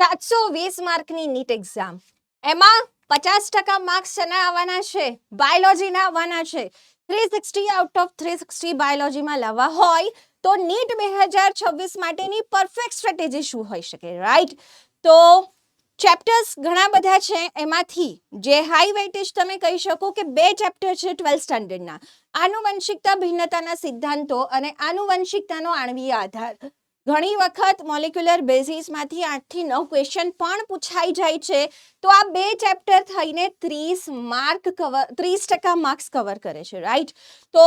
સાતસો વીસ માર્કની NEET exam એમાં પચાસ ટકા માર્ક્સ શેના આવવાના છે? બાયોલોજીના આવવાના છે. Three sixty out of three sixty બાયોલોજીમાં લાવવા હોય તો નીટ બે હજાર છવ્વીસ માટેની પરફેક્ટ સ્ટ્રેટેજી શું હોઈ શકે રાઈટ તો ચેપ્ટર્સ ઘણા બધા છે એમાંથી. જે હાઈ વેઇટેજ તમે કહી શકો કે બે ચેપ્ટર છે ટ્વેલ્થ સ્ટાન્ડર્ડના આનુવંશિકતા ભિન્નતાના સિદ્ધાંતો અને આનુવંશિકતાનો આણવીય આધાર. ઘણી વખત મોલિક્યુલર બેઝિસમાંથી આઠથી નવ ક્વેશ્ચન પણ પૂછાઈ જાય છે. તો આ બે ચેપ્ટર થઈને ત્રીસ માર્ક કવર ત્રીસ ટકા માર્ક્સ કવર કરે છે રાઈટ તો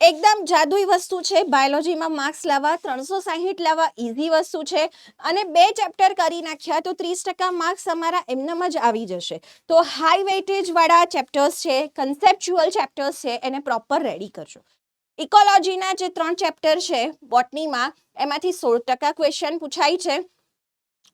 એકદમ જાદુઈ વસ્તુ છે. બાયોલોજીમાં માર્ક્સ લાવવા, ત્રણસો સાહીઠ લાવવા ઇઝી વસ્તુ છે. અને બે ચેપ્ટર કરી નાખ્યા તો ત્રીસ ટકા માર્ક્સ અમારા એમનેમ જ આવી જશે. તો હાઈ વેટેજવાળા ચેપ્ટર્સ છે કન્સેપ્ચ્યુઅલ ચેપ્ટર્સ છે, એને પ્રોપર રેડી કરજો. ઇકોલોજીના જે ત્રણ ચેપ્ટર છે બોટનીમાં એમાંથી સોળ ટકા ક્વેશ્ચન પૂછાય છે.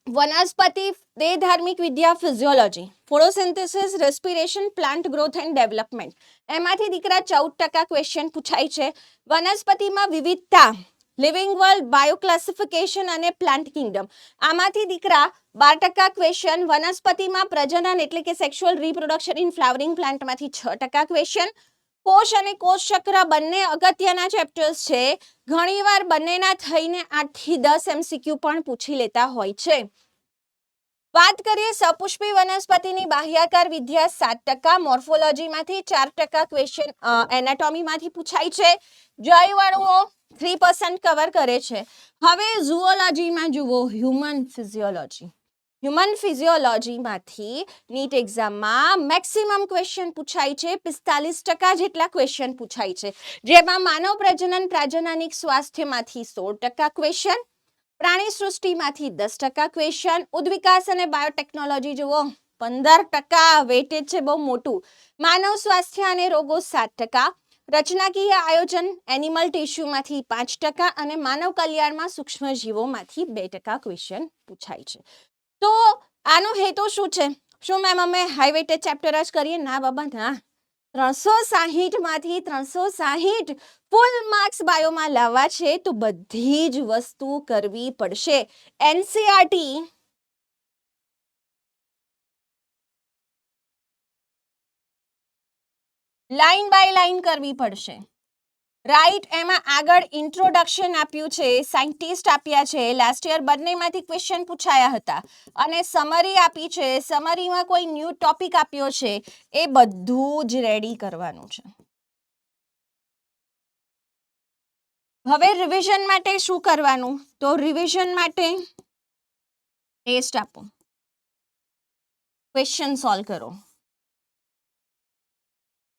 વનસ્પતિ દેહધાર્મિક વિદ્યા physiology photosynthesis respiration plant growth and development એમાંથી દીકરા ચૌદ ટકા ક્વેશ્ચન પૂછાય છે. વનસ્પતિમાં વિવિધતા લિવિંગ વર્લ્ડ બાયો ક્લાસિફિકેશન અને પ્લાન્ટ કિંગડમ આમાંથી દીકરા બાર ટકા ક્વેશ્ચન વનસ્પતિમાં પ્રજનન એટલે કે સેક્સ્યુઅલ રિપ્રોડક્શન ઇન ફ્લાવરિંગ પ્લાન્ટમાંથી છ ટકા ક્વેશ્ચન કોષ અને કોષ ચક્ર બંને અગત્યના ચેપ્ટર્સ છે. ઘણીવાર બંનેના થઈને આઠથી દસ એમસીક્યુ પણ પૂછી લેતા હોય છે. વાત કરીએ સપુષ્પી વનસ્પતિની બાહ્યાકાર વિદ્યા સાત ટકા, મોર્ફોલોજીમાંથી ચાર ટકા ક્વેશ્ચન એનાટોમીમાંથી પૂછાય છે. જયવાળુઓ થ્રી પર્સન્ટ કવર કરે છે. હવે ઝુઓલોજીમાં જુઓ હ્યુમન ફિઝિયોલોજી હ્યુમન ફિઝિયોલોજીમાંથી નીટ એક્ઝામમાં મેક્સિમમ ક્વેશ્ચન પૂછાય છે, પિસ્તાલીસ ટકા જેટલા ક્વેશ્ચન પૂછાય છે. જેમાં માનવ પ્રજનન પ્રાજનનિક સ્વાસ્થ્યમાંથી સોળ ટકા ક્વેશ્ચન પ્રાણી સૃષ્ટિમાંથી દસ ટકા ક્વેશ્ચન ઉદ્વિકાસ અને બાયોટેકનોલોજી જુઓ, પંદર ટકા વેટેજ છે, બહુ મોટું. માનવ સ્વાસ્થ્ય અને રોગો સાત ટકા, રચનાકીય આયોજન એનિમલ ટિશ્યુમાંથી પાંચ ટકા અને માનવ કલ્યાણમાં સૂક્ષ્મ જીવોમાંથી બે ટકા ક્વેશ્ચન પૂછાય છે. તો આનો હેતુ શું છે? શું મેમ અમે હાઈ વેટેજ ચેપ્ટર જ કરીએ? ના બાબા, ના. ત્રણસો સાહીઠમાંથી ત્રણસો સાહીઠ ફૂલ માર્ક્સ બાયોમાં લાવવા છે, તો બધી જ વસ્તુ કરવી પડશે. એનસીઆરટી લાઈન બાય લાઈન કરવી પડશે. રાઈટ એમાં આગળ ઇન્ટ્રોડક્શન આપ્યું છે સાયન્ટિસ્ટ આપ્યા છે. લાસ્ટ યર બંનેમાંથી ક્વેશ્ચન પૂછાયા હતા. અને સમરી આપી છે. સમરીમાં કોઈ ન્યૂ ટોપિક આપ્યો છે, એ બધું જ રેડી કરવાનું છે. હવે રિવિઝન માટે શું કરવાનું? તો રિવિઝન માટે ટેસ્ટ આપો. ક્વેશ્ચન સોલ્વ કરો.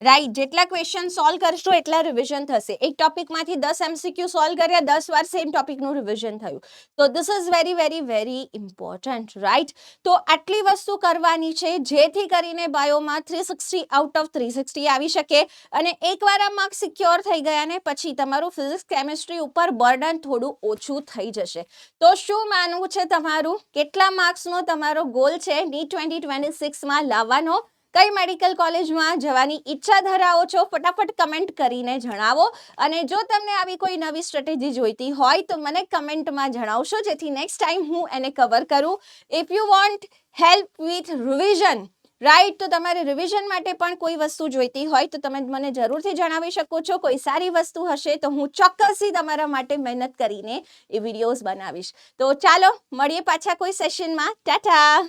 રાઈટ જેટલા ક્વેશ્ચન સોલ્વ કરશો એટલા રિવિઝન થશે. એક ટોપિકમાંથી દસ એમસીક્યુ સોલ્વ કર્યા, દસ વાર સેમ ટોપિકનું રિવિઝન થયું. તો this is very very very important right તો આટલી વસ્તુ કરવાની છે, જેથી કરીને બાયોમાં three sixty out of three sixty આવી શકે અને એકવાર આ માર્ક્સ સિક્યોર થઈ ગયા ને પછી તમારું ફિઝિક્સ કેમિસ્ટ્રી ઉપર બર્ડન થોડું ઓછું થઈ જશે. તો શું માનવું છે તમારું? કેટલા માર્ક્સનો તમારો ગોલ છે? ની ટ્વેન્ટી ટ્વેન્ટી સિક્સમાં લાવવાનો. કઈ મેડિકલ કોલેજમાં જવાની ઈચ્છા ધરાવો છો ફટાફટ કમેન્ટ કરીને જણાવો. અને જો તમને આવી કોઈ નવી સ્ટ્રેટેજી જોઈતી હોય તો મને કમેન્ટમાં જણાવશો, જેથી નેક્સ્ટ ટાઈમ હું એને કવર કરું. If you want help with revision right તો તમારે રિવિઝન માટે પણ કોઈ વસ્તુ જોઈતી હોય તો તમે મને જરૂરથી જણાવી શકો છો. કોઈ સારી વસ્તુ હશે તો હું ચોક્કસથી તમારા માટે મહેનત કરીને એ વિડીયોઝ બનાવીશ. તો ચાલો, મળીએ પાછા કોઈ સેશનમાં ટાટા!